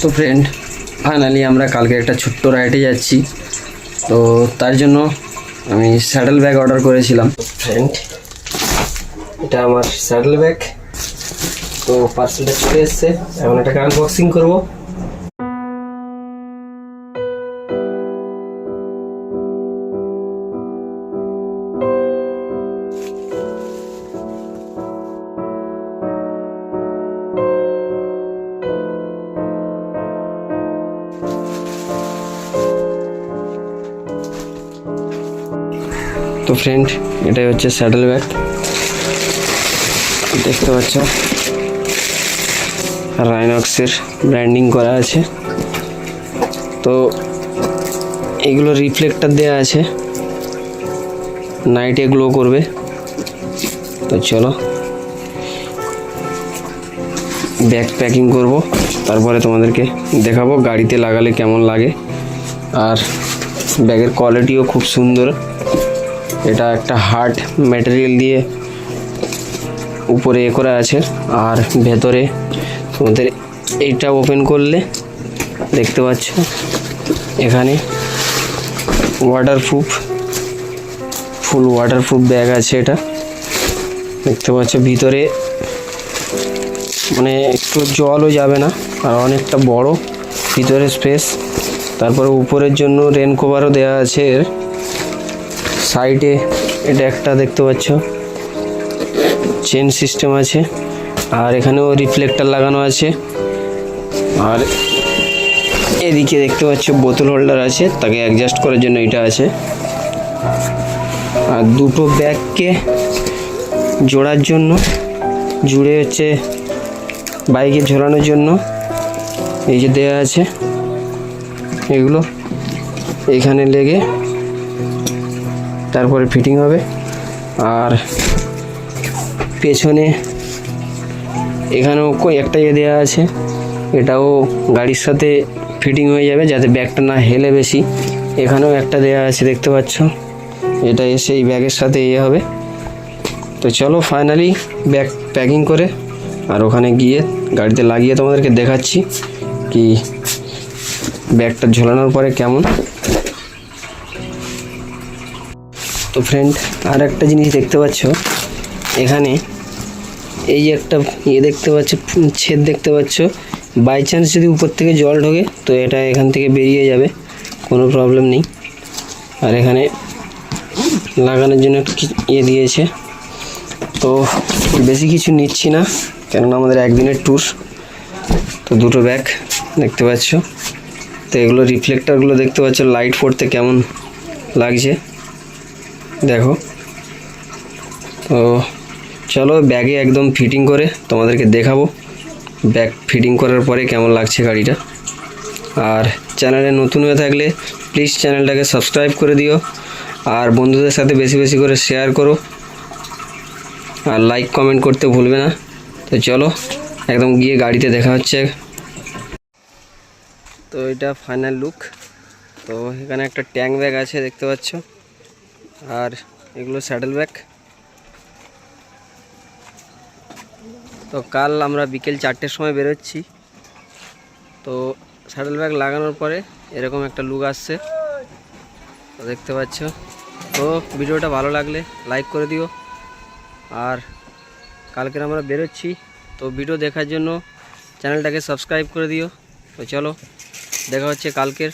তো friend finally আমরা কালকে একটা ছোট্ট রাইডে যাচ্ছি। তো তার জন্য আমি স্যাডেল ব্যাগ অর্ডার করেছিলাম। ফ্রেন্ড এটা আমার স্যাডেল ব্যাগ তো পার্সেলটা চলে এসছে। এখন এটাকে আনবক্সিং করব। তো ফ্রেন্ড এটাই হচ্ছে স্যাডেল ব্যাগ দেখতে পাচ্ছ রাইনক্সের ব্র্যান্ডিং করা আছে। তো এগুলো রিফ্লেক্টার দেওয়া আছে। নাইটে গ্লো করবে। তো চলো ব্যাগ প্যাকিং করব। তারপরে তোমাদেরকে দেখাবো গাড়িতে লাগালে কেমন লাগে। আর ব্যাগের কোয়ালিটিও খুব সুন্দর। এটা একটা হার্ড ম্যাটেরিয়াল দিয়ে উপরে এ করা আছে। আর ভেতরে তোমাদের এইটা ওপেন করলে দেখতে পাচ্ছ, এখানে ওয়াটারপ্রুফ ফুল ওয়াটারপ্রুফ ব্যাগ আছে এটা। দেখতে পাচ্ছ, ভিতরে মানে একটু জলও যাবে না, আর অনেকটা বড় ভিতরে স্পেস তারপরে উপরের জন্য রেন কভারও দেওয়া আছে এর। সাইডে এটা একটা দেখতে পাচ্ছ। চেন সিস্টেম আছে। আর এখানেও রিফ্লেক্টার লাগানো আছে। আর এদিকে দেখতে পাচ্ছ বোতল হোল্ডার আছে। তাকে অ্যাডজাস্ট করার জন্য এটা আছে। আর দুটো ব্যাগকে জোড়ার জন্য, জুড়ে হচ্ছে বাইকে ঝোলানোর জন্য এই যে দেয়া আছে। এগুলো এখানে লেগে তারপরে ফিটিং হবে। আর পেছনে এখানেও একটা ইয়ে দেওয়া আছে। এটাও গাড়ির সাথে ফিটিং হয়ে যাবে যাতে ব্যাগটা না হেলে বেশি। এখানেও একটা দেওয়া আছে, দেখতে পাচ্ছ? এটা এসে এই ব্যাগের সাথে ইয়ে হবে। তো চলো ফাইনালি ব্যাগ প্যাকিং করে আর ওখানে গিয়ে গাড়িতে লাগিয়ে তোমাদেরকে দেখাচ্ছি কি ব্যাগটা ঝোলানোর পরে কেমন। তো ফ্রেন্ড আর একটা জিনিস দেখতে পাচ্ছ? এখানে এই যে একটা ইয়ে দেখতে পাচ্ছ, ছেদ দেখতে পাচ্ছ। বাই চান্স যদি উপর থেকে জল ঢোকে, তো এটা এখান থেকে বেরিয়ে যাবে, কোনো প্রবলেম নেই। আর এখানে লাগানোর জন্য একটা ইয়ে দিয়েছে। তো বেশি কিছু নিচ্ছি না, কেননা আমাদের একদিনের ট্যুর তো দুটো ব্যাগ দেখতে পাচ্ছ। তো এগুলো রিফ্লেক্টারগুলো দেখতে পাচ্ছ লাইট পড়তে কেমন লাগছে। দেখো। তো চলো ব্যাগে একদম ফিটিং করে তোমাদেরকে দেখাবো। ব্যাগ ফিটিং করার পরে কেমন লাগছে গাড়িটা। আর চ্যানেলে নতুন হয়ে থাকলে প্লিজ চ্যানেলটাকে সাবস্ক্রাইব করে দিও। আর বন্ধুদের সাথে বেশি বেশি করে শেয়ার করো। আর লাইক কমেন্ট করতে ভুলবে না। তো চলো একদম গিয়ে গাড়িতে দেখা হচ্ছে। তো এটা ফাইনাল লুক তো এখানে একটা ট্যাঙ্ক ব্যাগ আছে, দেখতে পাচ্ছ? আর এগুলো স্যাডেল ব্যাগ তো কাল আমরা বিকেল চারটের সময় বেরোচ্ছি। তো স্যাডেল ব্যাগ লাগানোর পরে এরকম একটা লুক আসছে। দেখতে পাচ্ছ। তো ভিডিওটা ভালো লাগলে লাইক করে দিও। আর কালকের আমরা বেরোচ্ছি। তো ভিডিও দেখার জন্য চ্যানেলটাকে সাবস্ক্রাইব করে দিও। তো চলো, দেখা হচ্ছে কালকের